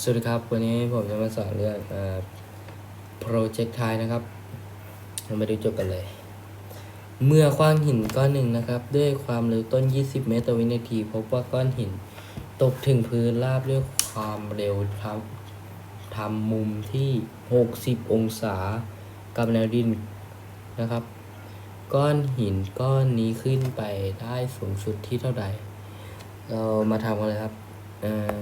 สวัสดีครับ วันนี้ผมจะมาสอนเรื่องโปรเจกต์ไทนะครับ เรามาดูจบกันเลย เมื่อคว้างหินก้อนหนึ่งนะครับ ด้วยความเร็วต้น 20 เมตรต่อวินาที พบว่าก้อนหินตกถึงพื้นราบด้วยความเร็วทำทำมุมที่ 60 องศากับแนวดินนะครับ ก้อนหินก้อนนี้ขึ้นไปได้สูงสุดที่เท่าใด เรามาทำกันเลยครับอ่า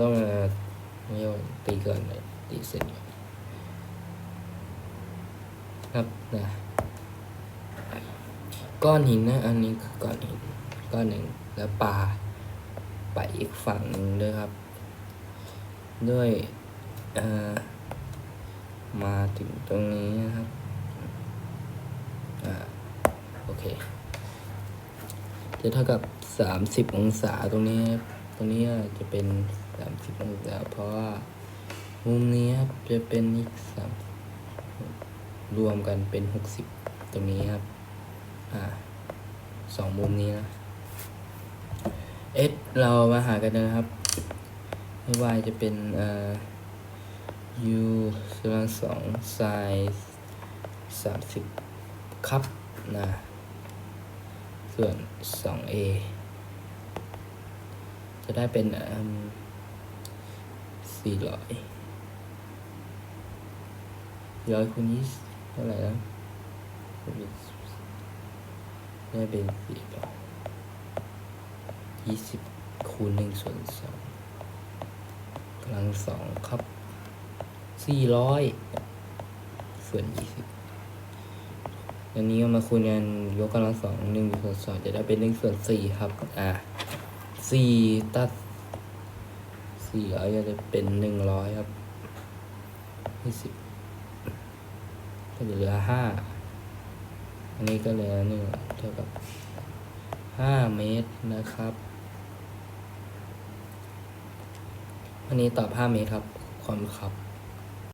ต้องมาเรียกว่อนเลยตีเสร็จอนครับนะก้อนหินนะ อันนี้คือก้อนหินก้อนหนึ่งแล้วปลาไปอีกฝั่งหนึ่งด้วยครับ ด้วยมาถึงตรงนี้นะครับอ่าโอเค จะเท่ากับสามสิบองศาตรงนี้ ตรงนี้จะเป็นสามสิบองศาเพราะว่า มุมนี้ครับจะเป็นอีกสามรวมกันเป็นหกสิบตรงนี้ครับ อ่าสองมุมนี้นะ x เรามาหากันนะครับไม่ว่าจะเป็นเอ่อ u ส่วนสอง sin สามสิบครับนะส่วน 2a จะได้เป็นสี่ร้อย ร้อยคูณนี้เท่าไหร่นะได้เป็นสี่ร้อยยี่สิบคูณหนึ่งส่วนสองกำลังสองครับสี่ร้อยส่วนยี่สิบอันนี้เอามาคูณกันยกกำลังสองหนึ่งส่วนสองจะได้เป็นหนึ่งส่วนสี่ครับอ่าสี่ตัดสี่ร้อยจะได้เป็นหนึ่งร้อยครับยี่สิบ ก็จะเหลือห้าอันนี้ก็เหลือหนึ่งเท่ากับห้าเมตรนะครับอันนี้ตอบห้าเมตรครับ ความครับ